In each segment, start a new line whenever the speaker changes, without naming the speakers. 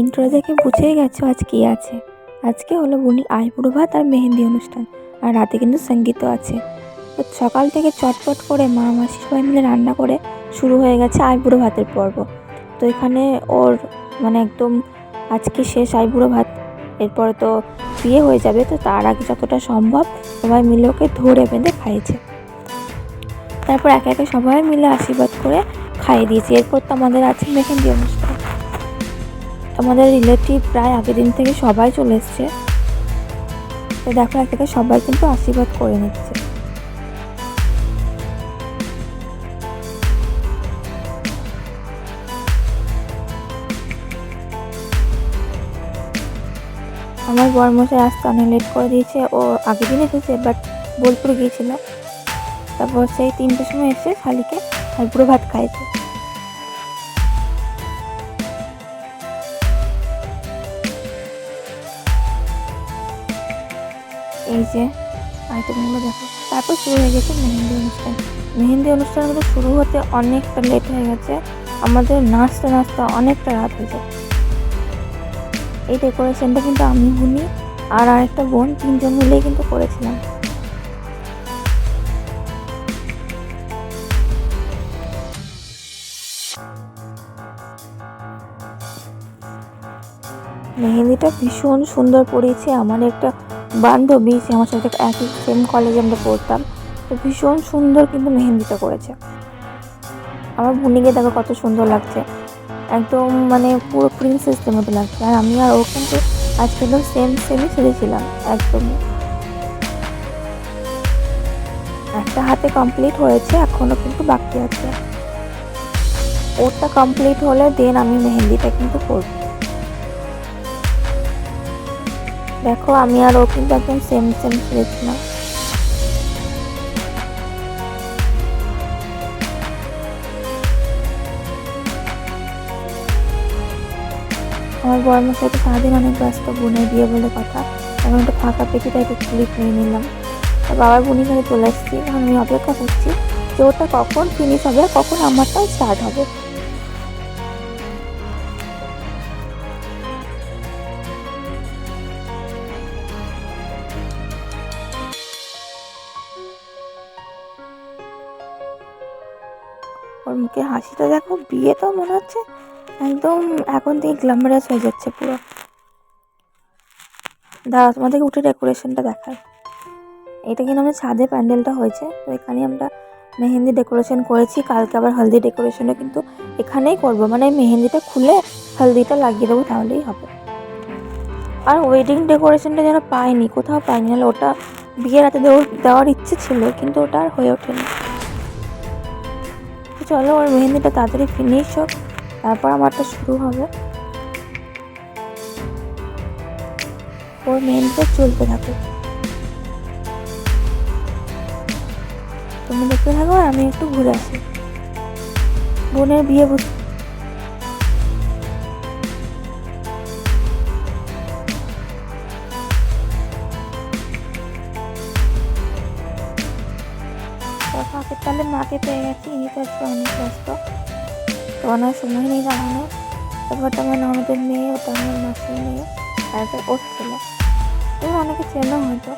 Intro দেখে বুঝেই গেছো আজ কি আছে। আজকে হলো বুনি আইবুড়ো ভাত আর মেহেন্দি অনুষ্ঠান, আর রাতে কিন্তু সঙ্গীতও আছে। তো সকাল থেকে চটপট করে মা মাসি সবাই মিলে রান্না করে শুরু হয়ে গেছে আইবুড়ো ভাতের পর্ব। তো এখানে ওর মানে একদম আজকে শেষ আইবুড়ো ভাত, এরপরে তো বিয়ে হয়ে যাবে, তো তার আগে যতটা সম্ভব সবাই মিলে ওকে ধরে বেঁধে খাইয়েছে। তারপর একে একে সবাই মিলে আশীর্বাদ করে খাইয়ে দিয়েছে। এরপর তো আমাদের আছে মেহেন্দি অনুষ্ঠান। আমাদের রিলেটিভ প্রায় আগের দিন থেকে সবাই চলে এসছে। তো দেখো, এক একে সবাই কিন্তু আশীর্বাদ করে নিচ্ছে। আমার বরমশাই আসতে অনেক লেট করে দিয়েছে। ও আগের দিন এসেছে বাট বোলপুর গিয়েছিল। তারপর সেই তিনটের সময় এসে শালিকে আর পুরো ভাত খাইছে এই যে আইটেমগুলো দেখো। তারপর শুরু হয়ে গেছে মেহেন্দি অনুষ্ঠান। মেহেন্দি অনুষ্ঠানগুলো শুরু হতে অনেকটা লেট হয়ে গেছে। আমাদের নাচতে নাচতে অনেকটা রাত হয়ে যায়। এই ডেকোরেশনটা কিন্তু আমি বুনি আর আরেকটা বোন তিনজন মিলেই কিন্তু করেছিলাম। মেহেন্দিটা ভীষণ সুন্দর পড়েছে আমার একটা বান্ধবী সে আমার সাথে একই সেম কলেজে আমরা পড়তাম। তো ভীষণ সুন্দর কিন্তু মেহেন্দিটা করেছে। আমার বুনিকে দেখো কত সুন্দর লাগছে। একদম মানে পুরো প্রিন্সেসদের মতো লাগছে। আর আমি আর ও কিন্তু আজকে একদম সেম সেমই সেরেছিলাম একদমই একটা হাতে কমপ্লিট হয়েছে এখনও কিন্তু বাকি আছে। ওটা কমপ্লিট হলে দেন আমি মেহেন্দিটা কিন্তু করব। দেখো, আমি আর ও কিন্তু একদম সেম সেম সেরেছিলাম আমার বর্মশাই তো সারাদিন অনেক ব্যস্ত, বোনের বিয়ে বলে কথা। আমি একটা ফাঁকা পেটিটা একটু ক্লিপ নিয়ে নিলাম। আর বাবার বোনের সাথে চলে এখন আমি অপেক্ষা করছি যে ওটা কখন ফিনিশ হবে আর কখন আমারটাও স্টার্ট হবে। ওর মুখে হাসিটা দেখো, বিয়ে তো মনে হচ্ছে একদম এখন থেকে গ্ল্যামারাস হয়ে যাচ্ছে পুরো। দাঁড়া তোমাদেরকে উঠে ডেকোরেশনটা দেখায় এটা কিন্তু আমাদের ছাদে প্যান্ডেলটা হয়েছে, তো এখানে আমরা মেহেন্দি ডেকোরেশন করেছি। কালকে আবার হলদি ডেকোরেশনও কিন্তু এখানেই করব। মানে মেহেন্দিটা খুলে হলদিটা লাগিয়ে দেবো, তাহলেই হবে। আর ওয়েডিং ডেকোরেশনটা যেন পাইনি, কোথাও পাইনি। ওটা বিয়ের রাতে দেওয়ার ইচ্ছে ছিল, কিন্তু ওটা আর হয়ে ওঠেনি। তো চলো, ওর মেহেন্দিটা তাড়াতাড়ি ফিনিশ হোক, তারপর আমারটা শুরু হবে। ওর মেহেন্দিটা চলতে থাকুক। তুমি দেখতে থাকো আর আমি একটু ঘুরে আসি। বোনের বিয়ে বুঝ তালে মাকে পেয়ে গেছি ইনি তো আজকে অনেক ব্যস্ত। তো ওনার সময় নেই দাঁড়ানো। তারপর আমার ননদের মেয়ে ওটা আমার মাসির মেয়ে একটা ওর ছেলে। তুমি অনেকে চেনো হয়তো।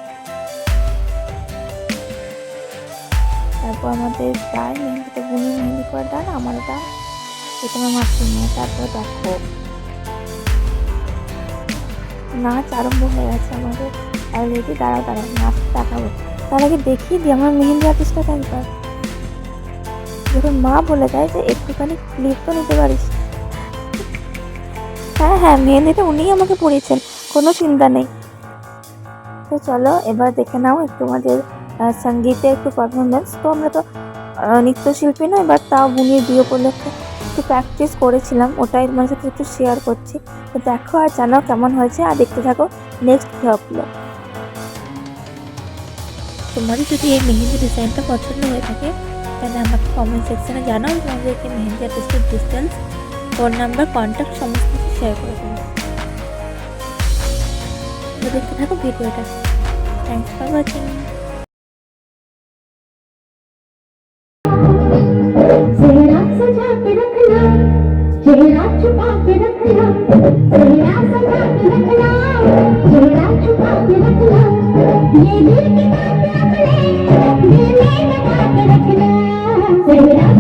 তারপর আমাদের প্রায় মেহেন্দিটা বুনি, মেহেন্দি করে ডান আমার ডান। এটা আমার মাসির মেয়ে, তারপর দেখো। নাচ আরম্ভ হয়ে গেছে আমাদের। অলরেডি দাঁড়াও দাঁড়াও নাচ দেখাবো। তার আগে দেখিয়ে দিই, আমার মেহেন্দি আর্টিস্টটা একবার যখন মা বলে দেয় যে একটুখানি ক্লিপ তো নিতে পারিস। হ্যাঁ হ্যাঁ মেহেন্দিটা উনিই আমাকে পড়িয়েছেন, কোনো চিন্তা নেই। তো চলো, এবার দেখে নাও একটু আমাদের সঙ্গীতে একটু পারফরমেন্স তো আমরা তো নৃত্যশিল্পী নয় বাট তাও বুনির বিয়ে উপলক্ষে একটু প্র্যাকটিস করেছিলাম, ওটাই তোমার সাথে একটু শেয়ার করছি। তো দেখো আর জানাও কেমন হয়েছে, আর দেখতে থাকো নেক্সট ব্লগগুলো তোমারই যদি এই মেহেন্দি ডিজাইনটা পছন্দ হয়ে থাকে তাহলে আমাকে কমেন্ট সেকশনে জানাও তোমাদেরকে মেহেন্দি আর্টিস্টের ডিস্টেন্স ফোন নাম্বার কন্ট্যাক্ট সমস্ত কিছু শেয়ার করে দেবো তো দেখতে থাকো ভিডিওটা থ্যাংকস ফর ওয়াচিং
सेहरा सजा के रखना चेहरा छुपा के रखना चेहरा सजा के रखना चेहरा छुपा के रखना ये दिल की बात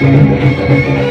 Thank